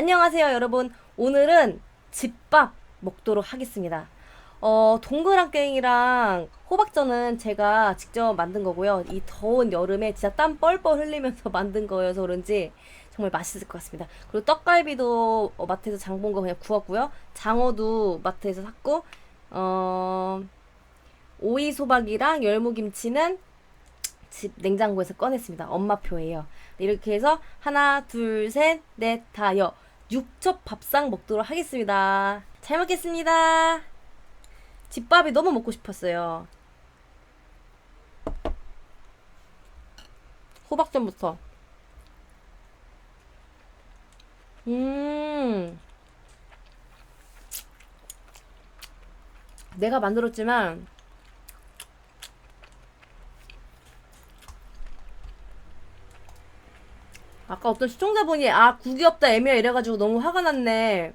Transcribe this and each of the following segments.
안녕하세요, 여러분. 오늘은 집밥 먹도록 하겠습니다. 어, 동그랑땡이랑 호박전은 제가 직접 만든 거고요. 이 더운 여름에 진짜 땀 뻘뻘 흘리면서 만든 거여서 그런지 정말 맛있을 것 같습니다. 그리고 떡갈비도 어, 마트에서 장 본 거 그냥 구웠고요. 장어도 마트에서 샀고, 어, 오이 소박이랑 열무김치는 집 냉장고에서 꺼냈습니다. 엄마표예요. 이렇게 해서 하나, 둘, 셋, 넷, 다, 여 육첩 밥상 먹도록 하겠습니다. 잘 먹겠습니다. 집밥이 너무 먹고 싶었어요. 호박전부터. 음. 내가 만들었지만 아까 어떤 시청자분이 아 국이 없다 애매야 이래가지고 너무 화가 났네.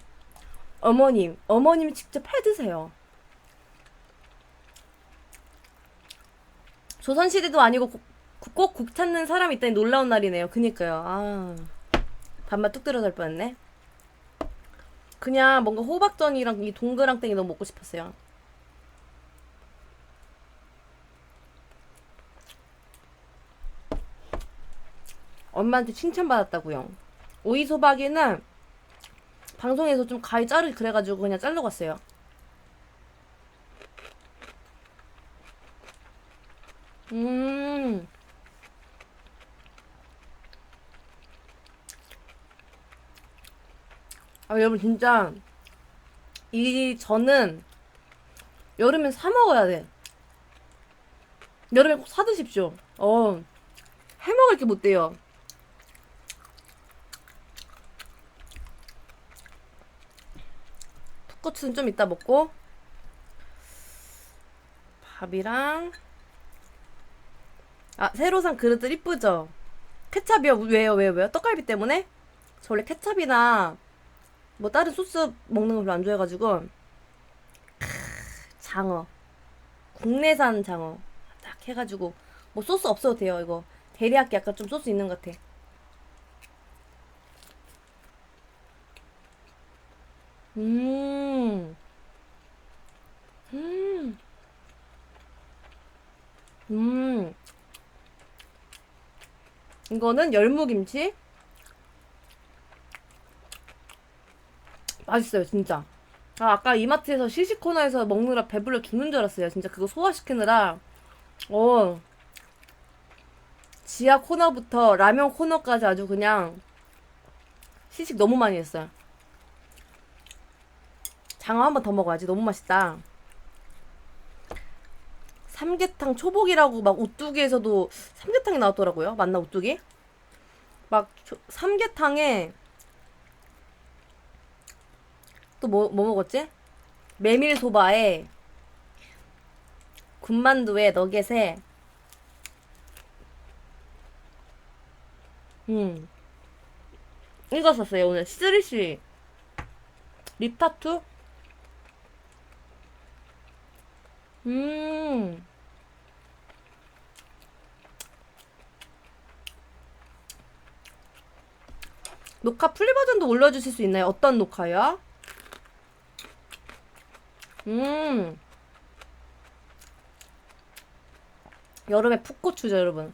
어머님, 어머님이 직접 해 드세요. 조선시대도 아니고 꼭국 찾는 사람이 있다니 놀라운 날이네요. 그니까요. 아 밥맛 뚝 들어갈 뻔했네. 그냥 뭔가 호박전이랑 이 동그랑땡이 너무 먹고 싶었어요. 엄마한테 칭찬받았다고요. 오이 소박이는 방송에서 좀 가위 자르기 그래가지고 그냥 자르고 왔어요. 음. 아, 여러분, 진짜, 이 전은 여름엔 사 먹어야 돼. 여름에 꼭 사 드십시오. 어, 해 먹을 게 못 돼요. 고추는 좀 이따 먹고 밥이랑 아 새로 산 그릇들 이쁘죠? 케찹이요? 왜요? 왜요? 왜요? 떡갈비 때문에? 저 원래 케찹이나 뭐 다른 소스 먹는 거 별로 안 좋아해가지고 크, 장어 국내산 장어 딱 해가지고 뭐 소스 없어도 돼요 이거 데리야끼 약간 좀 소스 있는 것 같아 음. 음. 음. 이거는 열무김치. 맛있어요, 진짜. 아, 아까 이마트에서 시식 코너에서 먹느라 배불러 죽는 줄 알았어요. 진짜 그거 소화시키느라. 어. 지하 코너부터 라면 코너까지 아주 그냥 시식 너무 많이 했어요. 장어 한 번 더 먹어야지. 너무 맛있다. 삼계탕 초복이라고 막 오뚜기에서도 삼계탕이 나왔더라고요. 맞나 오뚜기? 막 조- 삼계탕에 또 뭐 뭐 먹었지? 메밀 소바에 군만두에 너겟에 음 이거 썼어요 오늘 쓰리시 립타투 음. 녹화 풀리 버전도 올려주실 수 있나요? 어떤 녹화요? 음. 여름에 풋고추죠, 여러분.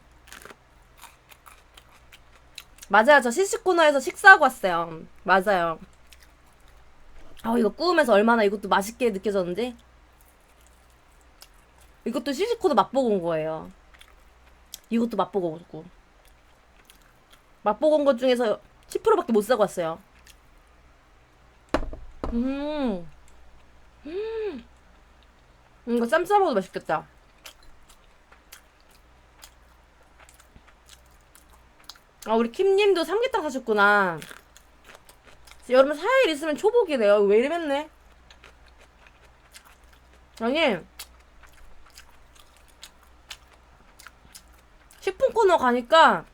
맞아요. 저 시식 코너에서 식사하고 왔어요. 맞아요. 아, 이거 구우면서 얼마나 이것도 맛있게 느껴졌는지. 이것도 시시코도 맛보고 온 거예요. 이것도 맛보고 오고. 맛보고 온 것 중에서 10%밖에 못 사고 왔어요. 음. 음. 이거 쌈 싸먹어도 맛있겠다. 아, 우리 킴님도 삼계탕 사셨구나. 여러분 4일 있으면 초복이래요. 왜 이랬네? 아니, 식품 코너 가니까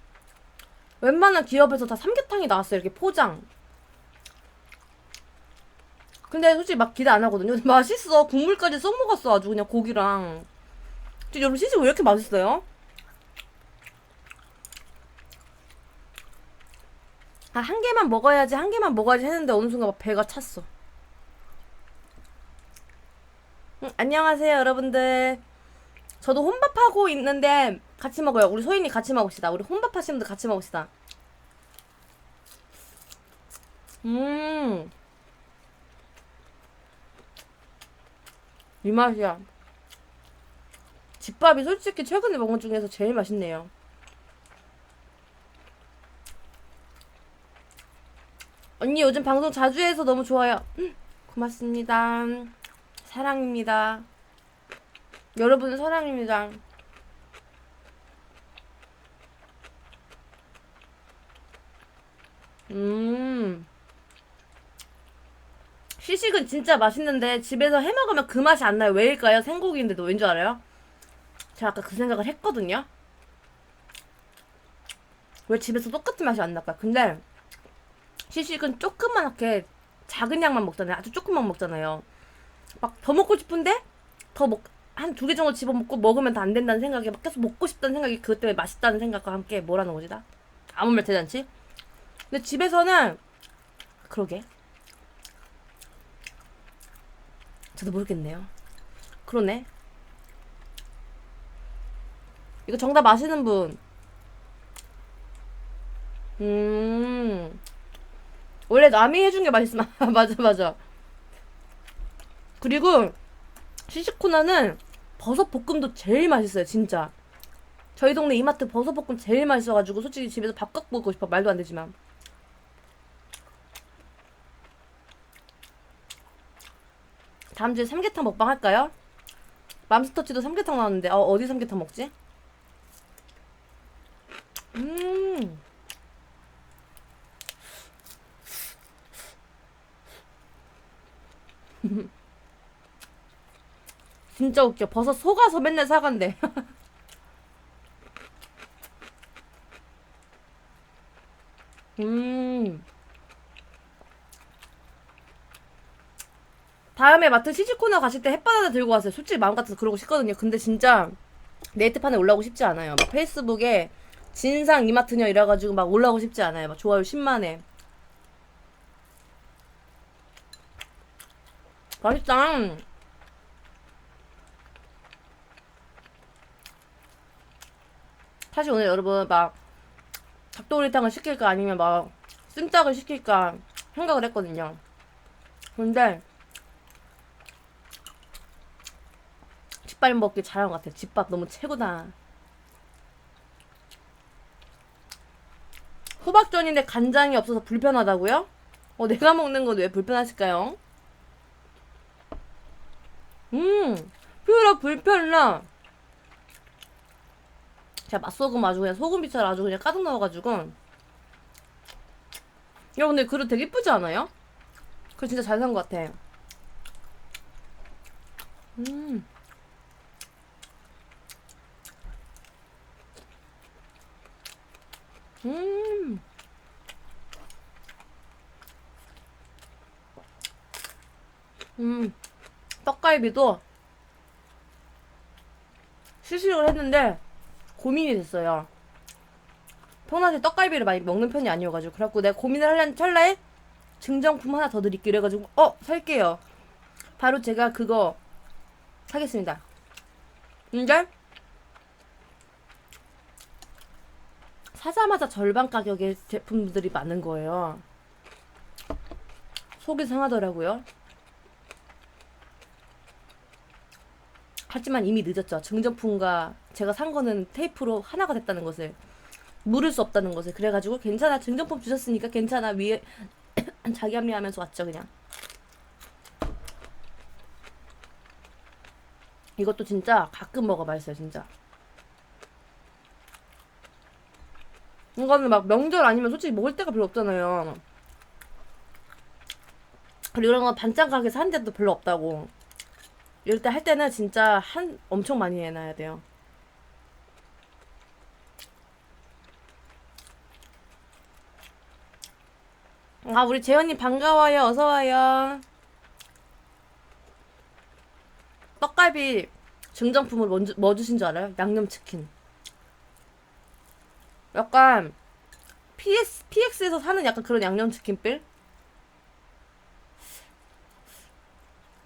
웬만한 기업에서 다 삼계탕이 나왔어요. 이렇게 포장. 근데 솔직히 막 기대 안 하거든요. 맛있어. 국물까지 써먹었어. 아주 그냥 고기랑. 여러분 시식 왜 이렇게 맛있어요? 아, 한 개만 먹어야지, 한 개만 먹어야지 했는데 어느 순간 막 배가 찼어. 응, 안녕하세요, 여러분들. 저도 혼밥하고 있는데 같이 먹어요. 우리 소인이 같이 먹읍시다. 우리 혼밥 하시는 분들 같이 먹읍시다. 음. 이 맛이야. 집밥이 솔직히 최근에 먹은 것 중에서 제일 맛있네요. 언니 요즘 방송 자주 해서 너무 좋아요. 음, 고맙습니다. 사랑입니다. 여러분 사랑입니다. 음. 시식은 진짜 맛있는데 집에서 해 먹으면 그 맛이 안 나요. 왜일까요? 생고기인데도 왠줄 알아요? 제가 아까 그 생각을 했거든요. 왜 집에서 똑같은 맛이 안 날까? 근데 시식은 조그맣게 작은 양만 먹잖아요. 아주 조금만 먹잖아요. 막 더 먹고 싶은데 더 먹, 한 두 개 정도 집어먹고 먹으면 더안 된다는 생각에 막 계속 먹고 싶다는 생각이 그것 때문에 맛있다는 생각과 함께 뭐라는 거지 나? 아무 말 대잔치? 근데 집에서는 그러게 저도 모르겠네요. 그러네. 이거 정답 아시는 분? 음. 원래 남이 해준 게 맛있으면 맞아 맞아. 그리고 시식코너는 버섯 볶음도 제일 맛있어요 진짜. 저희 동네 이마트 버섯 볶음 제일 맛있어가지고 솔직히 집에서 밥 갖고 먹고 싶어 말도 안 되지만. 다음 주에 삼계탕 먹방 할까요? 맘스터치도 삼계탕 나왔는데 어, 어디 삼계탕 먹지? 음. 진짜 웃겨. 버섯 속아서 맨날 사간대. 음. 다음에 마트 시식 코너 가실 때 하나 들고 가세요. 솔직히 마음 같아서 그러고 싶거든요. 근데 진짜 네이트판에 올라오고 싶지 않아요. 막 페이스북에 진상 이마트녀 이래가지고 막 올라오고 싶지 않아요. 막 좋아요 10만에. 맛있다. 사실 오늘 여러분 막 닭도리탕을 시킬까 아니면 막 찜닭을 시킬까 생각을 했거든요. 근데 집밥 먹기 잘한 것 같아요. 집밥 너무 최고다. 호박전인데 간장이 없어서 불편하다고요? 어, 내가 먹는 건 왜 불편하실까요? 음, 피우라 불편나. 제가 맛소금 아주 그냥 소금 비철 아주 그냥 가득 넣어가지고. 여러분들 그릇 되게 이쁘지 않아요? 그거 진짜 잘 산 것 같아. 음. 음. 음. 떡갈비도 시식을 했는데 고민이 됐어요. 평상시에 떡갈비를 많이 먹는 편이 아니어가지고 그래갖고 내가 고민을 하려는 찰나에 증정품 하나 더 드릴게 그래가지고 어 살게요. 바로 제가 그거 사겠습니다. 근데 사자마자 절반 가격의 제품들이 많은 거예요. 속이 상하더라고요. 하지만 이미 늦었죠. 증정품과 제가 산 거는 테이프로 하나가 됐다는 것을 물을 수 없다는 것을 그래가지고 괜찮아 증정품 주셨으니까 괜찮아 위에 자기 합리하면서 왔죠 그냥. 이것도 진짜 가끔 먹어 맛있어요 진짜. 이거는 막 명절 아니면 솔직히 먹을 데가 별로 없잖아요. 그리고 이런 건 반찬 가게에서 한 데도 별로 없다고. 이럴 때 할 때는 진짜 한 엄청 많이 해놔야 돼요. 아 우리 재현님 반가워요. 어서 와요. 떡갈비 증정품을 뭐, 주- 뭐 주신 줄 알아요? 양념치킨. 약간 PS, PX에서 사는 약간 그런 양념치킨 빌?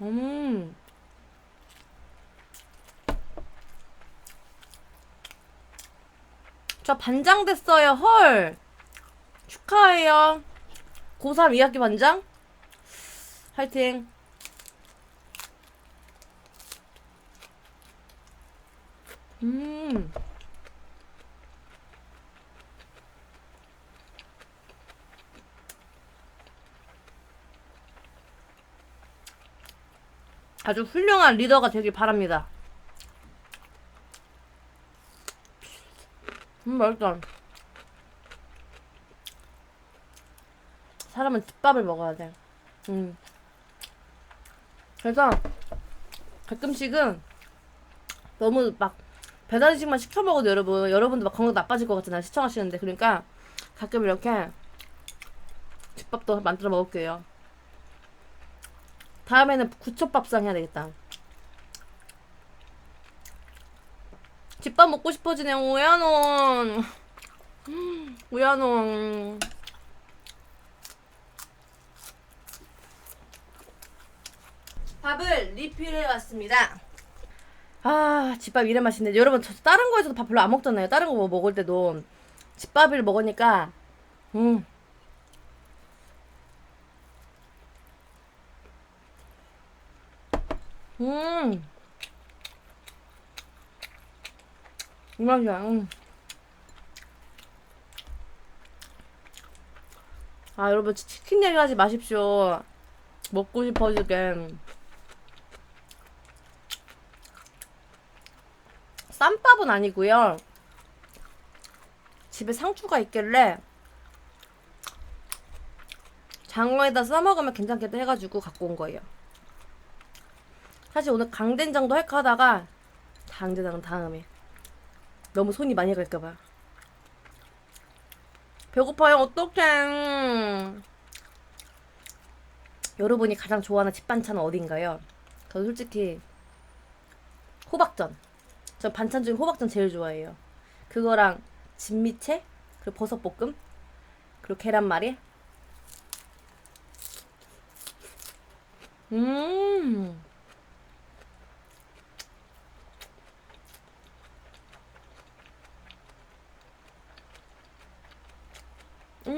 음. 저 반장 됐어요. 헐. 축하해요. 고3 2학기 반장? 화이팅. 음. 아주 훌륭한 리더가 되길 바랍니다. 맛있다. 사람은 집밥을 먹어야 돼. 음. 그래서 가끔씩은 너무 막 배달 음식만 시켜 먹어도 여러분 여러분도 막 건강 나빠질 것 같잖아요 시청하시는데 그러니까 가끔 이렇게 집밥도 만들어 먹을게요. 다음에는 구초밥상 해야 되겠다. 집밥 먹고 싶어지네요. 오야논. 오야논. 밥을 리필해 왔습니다. 아, 집밥 이래 맛있네. 여러분, 저 다른 거에서도 밥 별로 안 먹잖아요. 다른 거 뭐 먹을 때도. 집밥을 먹으니까, 음. 음. 이 맛이야. 음. 아, 여러분, 치- 치킨 얘기하지 마십시오. 먹고 싶어지게. 쌈밥은 아니고요. 집에 상추가 있길래 장어에다 싸먹으면 괜찮겠다 해가지고 갖고 온 거예요. 사실 오늘 강된장도 할까 하다가 강된장은 다음에 너무 손이 많이 갈까봐. 배고파요 어떡해. 여러분이 가장 좋아하는 집 반찬은 어딘가요? 저는 솔직히 호박전. 전 반찬 중에 호박전 제일 좋아해요. 그거랑 진미채 그리고 버섯볶음 그리고 계란말이. 음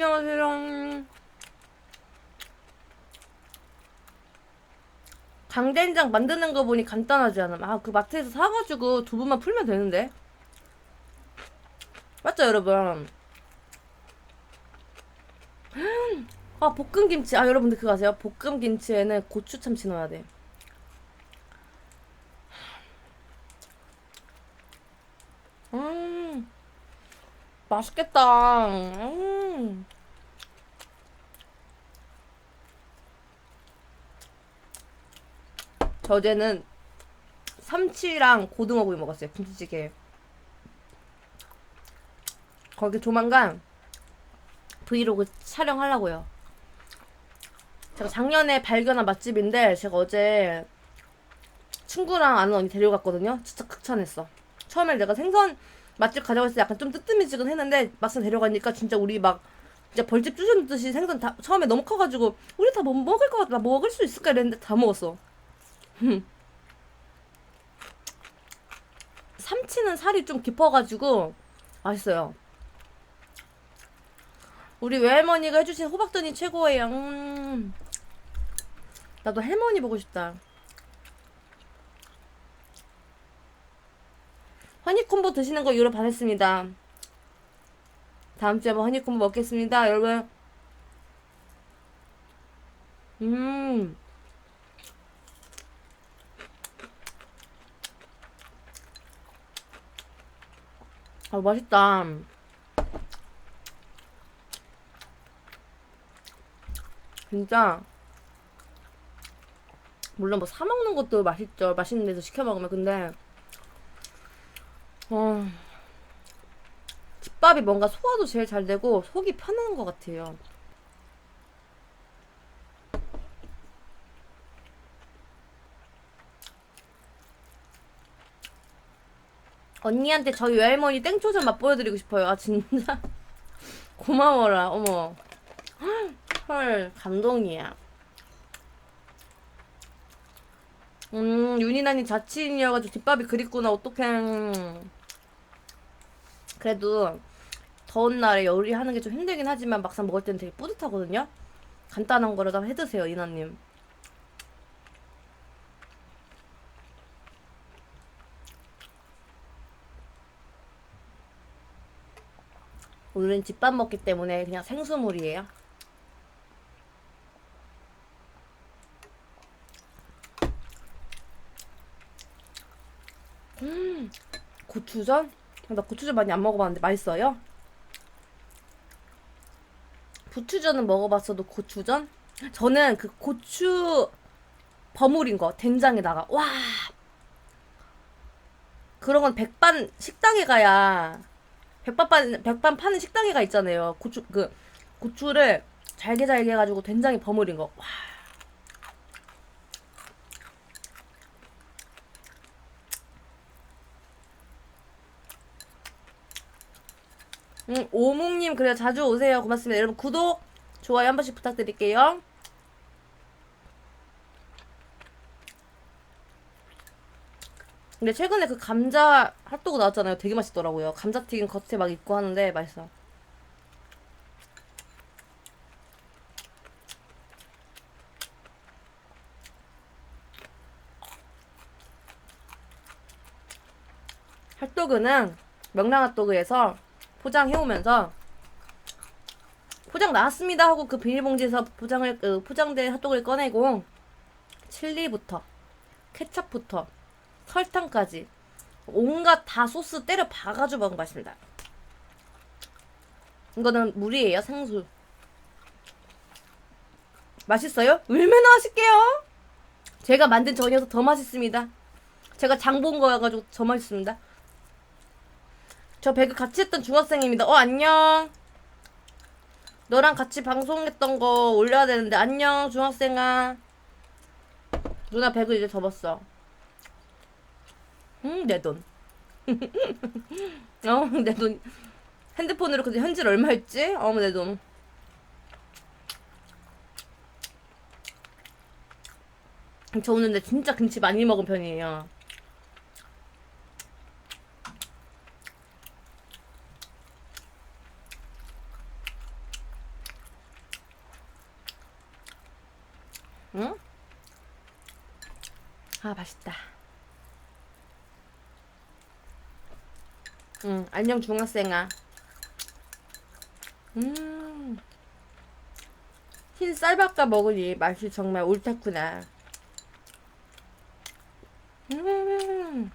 안녕하세요. 강된장 만드는 거 보니 간단하지 않음. 아, 그 마트에서 사가지고 두부만 풀면 되는데. 맞죠, 여러분? 아, 볶음김치. 아, 여러분들 그거 아세요? 볶음김치에는 고추 참치 넣어야 돼. 음, 맛있겠다. 음. 저 어제는 삼치랑 고등어구이 먹었어요. 김치찌개. 거기 조만간 브이로그 촬영하려고요. 제가 작년에 발견한 맛집인데 제가 어제 친구랑 아는 언니 데려갔거든요. 진짜 극찬했어. 처음에 내가 생선 맛집 가져갔을 때 약간 좀 뜨뜨미지근 했는데 막상 데려가니까 진짜 우리 막 진짜 벌집 쭈셨듯이 생선 다 처음에 너무 커가지고 우리 다 못 먹을 것 같다 먹을 수 있을까 이랬는데 다 먹었어. 삼치는 살이 좀 깊어가지고 맛있어요. 우리 외할머니가 해주신 호박전이 최고예요. 음. 나도 할머니 보고 싶다. 허니콤보 드시는 거 유료 받았습니다. 다음 주에 한번 허니콤보 먹겠습니다, 여러분. 음. 아, 맛있다. 진짜. 물론 뭐 사 먹는 것도 맛있죠. 맛있는 데서 시켜 먹으면. 근데, 어, 집밥이 뭔가 소화도 제일 잘 되고 속이 편한 것 같아요. 언니한테 저희 외할머니 땡초 좀 맛보여드리고 싶어요. 아 진짜 고마워라, 어머. 헐, 감동이야. 음, 윤이나님 자취인이어가지고 뒷밥이 그립구나, 어떡해. 음. 그래도 더운 날에 요리하는 게 좀 힘들긴 하지만 막상 먹을 때는 되게 뿌듯하거든요? 간단한 거라도 해 드세요, 이나님. 오늘은 집밥 먹기 때문에 그냥 생수물이에요. 음, 고추전? 나 고추전 많이 안 먹어봤는데 맛있어요? 부추전은 먹어봤어도 고추전? 저는 그 고추 버무린 거 된장에다가 와 그런 건 백반 식당에 가야 백반 파- 백반 파는 식당에 가 있잖아요. 고추 그 고추를 잘게 잘게 해가지고 된장에 버무린 거. 와. 음, 오묵님 그래요. 자주 오세요. 고맙습니다. 여러분 구독 좋아요 한 번씩 부탁드릴게요. 근데 최근에 그 감자 핫도그 나왔잖아요. 되게 맛있더라고요. 감자튀김 겉에 막 있고 하는데 맛있어. 핫도그는 명랑 핫도그에서 포장해오면서 포장 나왔습니다 하고 그 비닐봉지에서 포장을 그 포장된 핫도그를 꺼내고 칠리부터 케찹부터 설탕까지 온갖 다 소스 때려 박아가지고 먹으면 맛있습니다. 이거는 물이에요 생수. 맛있어요? 얼마나 맛있게요? 제가 만든 전이어서 더 맛있습니다. 제가 장 본 거여가지고 더 맛있습니다. 저 배그 같이 했던 중학생입니다. 어, 안녕. 너랑 같이 방송했던 거 올려야 되는데, 안녕, 중학생아. 누나 배그 이제 접었어. 응, 내 돈. 어, 내 돈. 핸드폰으로 근데 현질 얼마 했지? 어, 내 돈. 저 오늘 근데 진짜 김치 많이 먹은 편이에요. 응? 아, 맛있다. 응, 안녕, 중학생아. 음. 흰 쌀밥과 먹으니 맛이 정말 옳다구나. 음.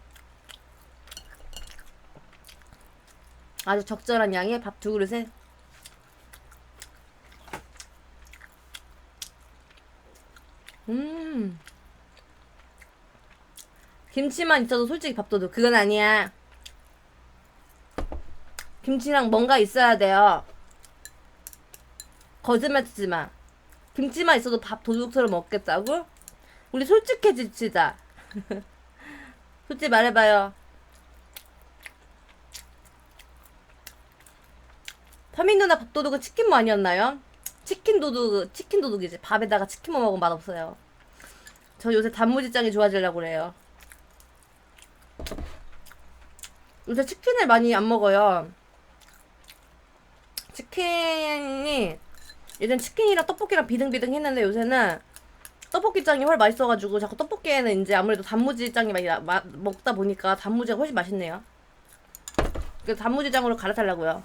아주 적절한 양의 밥 두 그릇에 음. 김치만 있어도 솔직히 밥도둑. 그건 아니야. 김치랑 뭔가 있어야 돼요. 거짓말 치지 마. 김치만 있어도 밥 도둑처럼 먹겠다고? 우리 솔직해지자. 솔직히 말해봐요. 파민 누나 밥도둑은 치킨무 아니었나요? 치킨 도둑, 치킨 도둑이지. 밥에다가 치킨무 먹으면 맛없어요. 저 요새 단무지장이 좋아지려고 그래요. 요새 치킨을 많이 안 먹어요. 치킨이 예전 치킨이랑 떡볶이랑 비등비등 했는데 요새는 떡볶이장이 훨 맛있어가지고 자꾸 떡볶이에는 이제 아무래도 단무지장이 많이 나- 마- 먹다 보니까 단무지가 훨씬 맛있네요. 그래서 단무지장으로 갈아타려고요.